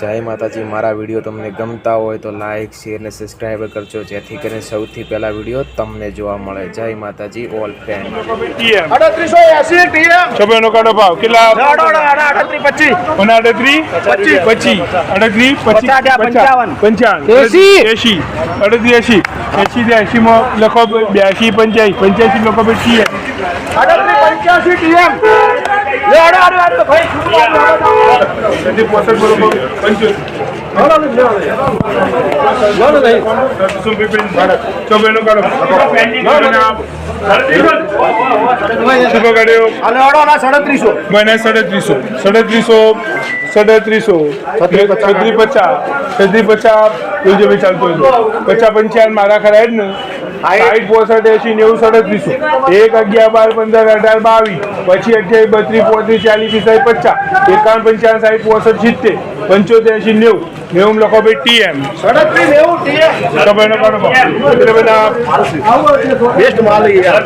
જય માતાજી મારા વીડિયો તમને ગમતા હોય તો લાઇક શેર અને સબસ્ક્રાઈબ કરજો. જેથી કરીને સૌથી પહેલા વીડિયો તમને જોવા મળે. Jai Mataji all fan TM અડત્રીસો AC TM છબેનો કાઢો ભાવ. કેટલા અડત્રીસ પચીસ. અને અડત્રીસ? પચીસ. પચીસ. અડત્રીસ પચીસ. પંચાવન. પંચાવન. એંસી. એસી. અડત્રીસ એસી. એસી એસી માં લખો બ્યાસી પંચ્યાસી. પંચ્યાસી લખો અડત્રીસ પંચ્યાસી ટીએમ સાડત્રીસો મને સાડત્રીસો સાડત્રીસો સાડત્રીસો છત્રી પચાસ છત્રી પચાસ ચાલતું પચાસ પંચાવન મારા ખરા ને સાઠ પોસઠ એસી નેવું સડત્રીસો. એક અગિયાર બાર પંદર અઢાર બાવીસ. પછી અઠ્યાવીસ બત્રીસ પોત્રીસ ચાલીસ પિસ્તાલીસ પચાસ. એકાવન પંચાવન સાઠ પોસઠ સિત્તેર. પંચોતેર એસી નેવું. નેવું લખો ભાઈ ટીએમ. એટલે બધા બેસ્ટ માલ યાર.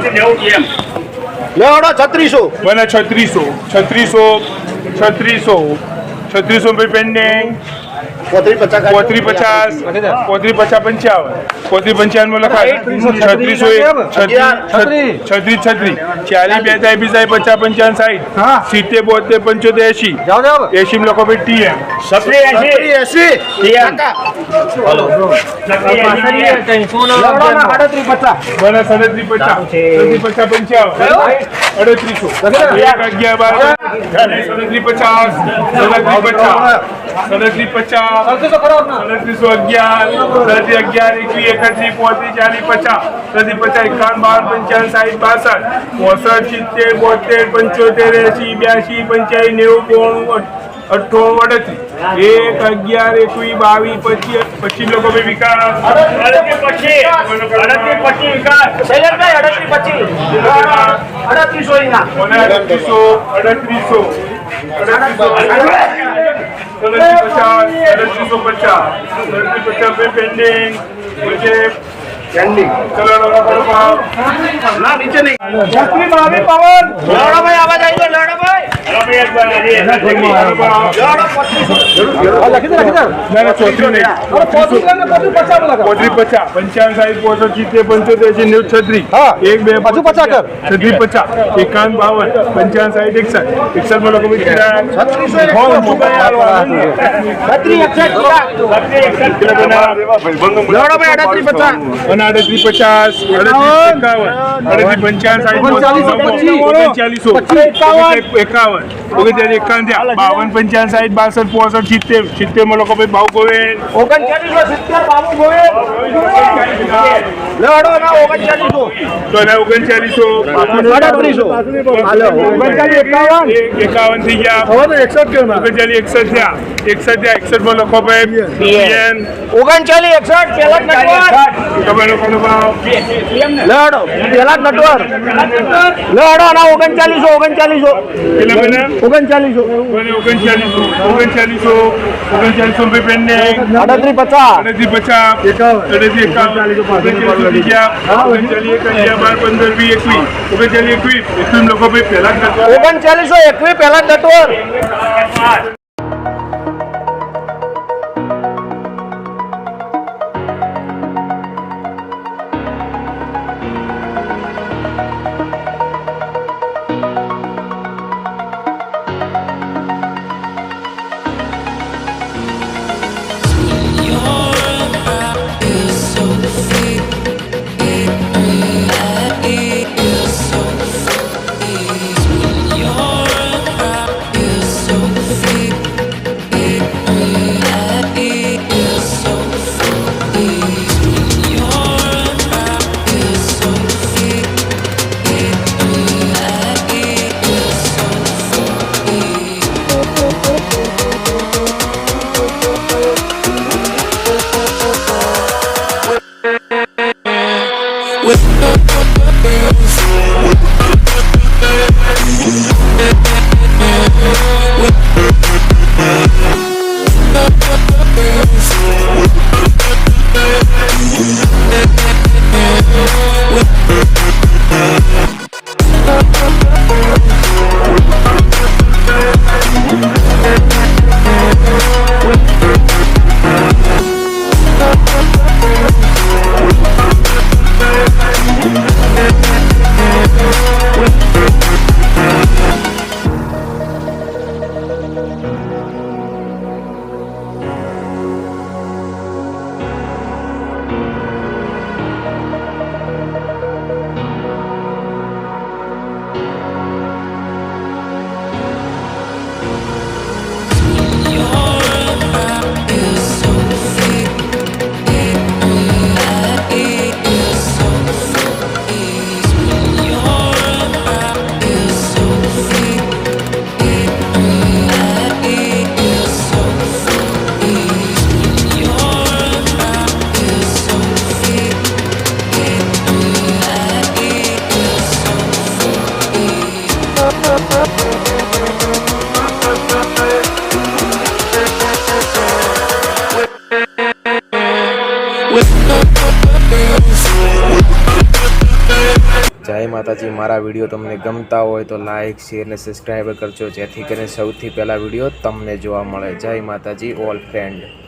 છત્રીસો. મને છત્રીસો. છત્રીસો છત્રીસો. છત્રીસો ભાઈ પેન્ડિંગ પોત્રી પચાસ પોત્રી પચાસ પંચાવન. પોત્રી પંચાવનમાં લખાય. છત્રીસો એક છત્રીસ છત્રીસ છત્રીસ ચાલીસ બે થાય બી પચાસ પંચાવન સાઠ સિત્તેર બોતેર પંચોતેર એસી એસી ટીએમ. પચાસ. સાડત્રીસ પચાસ. પંચાવન. અડત્રીસો એક અગિયાર બાર પચાસ સાડત્રીસ પચાસ સાડત્રીસ પચાસ સાડત્રીસો અગિયાર સાડત્રીસ અગિયાર એકવીસ એકત્રીસ પોત્રીસ ચાલીસ પચાસ સાડત્રીસ પચાસ એકાવન બાર પંચાવન સાઠ બાસઠ પોસઠ સિત્તેર બોતેર પંચોતેર એસી બ્યાસી પંચાવન નેવું બોણું અઠ્ઠાણું એક અગિયાર એકવીસ બાવીસ પચીસ પછી લોકો ભાઈ વિકાસ પછી અડત્રીસ અહીંયા મને અડત્રીસો અડત્રીસો અડત્રીસો અડત્રીસો પચાસ. અડત્રીસ પચાસ. પેન્ડિંગ પછી ના નીચે નહીં. પવન. લડો ભાઈ આવાજ આવી ગયો લડો એક બે પચાસ કર છત્રીસ પચાસ એકાવન બાવન પંચાવન સાહીઠ એકસઠ એકસઠમાં લોકો અડત્રીસ પચાસ, અડત્રીસ એકાવન, અડત્રીસ પંચાવન સાહીઠ ઓગણચાલીસો એકાવન ઓગણચાલીસ એકાવન થયા બાવન પંચાવન સાહીઠ બાસઠ પોસઠ સિત્તેર સિત્તેરમાં લોકો ભાઈ ભાવ ગોવે. ઓગણચાલીસો સિત્તેર બાબુ એકાવન. થઈ ગયા. ઓગણચાલીસ એકસઠ થયા. એકસઠ થયા એકસઠમાં લોકો ભાઈ. ઓગણચાલીસ એકસઠ પેલા તમે લોકોનો ભાવ. લડો પેલા નટવર. લડો ના ઓગણચાલીસો ઓગણચાલીસો બન્યા ઓગણચાલીસો. બને ઓગણચાલીસો. ઓગણચાલીસો ઓગણચાલીસો રૂપિયા પેનને અડત્રીસ પચાસ. અડત્રીસ પચાસ અડત્રીસ એકાવન. ઓગણચાલીસ એક બાર પંદર વીસ એકવીસ. ઓગણચાલીસ એકવીસ. એકવીસ લોકો ભાઈ પહેલા ઓગણચાલીસો એકવીસ પેલા જ માતાજી, મારા વીડિયો તમને ગમતા હોય તો લાઇક શેર અને સબસ્ક્રાઈબ કરજો. જેથી કરીને સૌથી પહેલાં વીડિયો તમને જોવા મળે. Jai Mataji all friend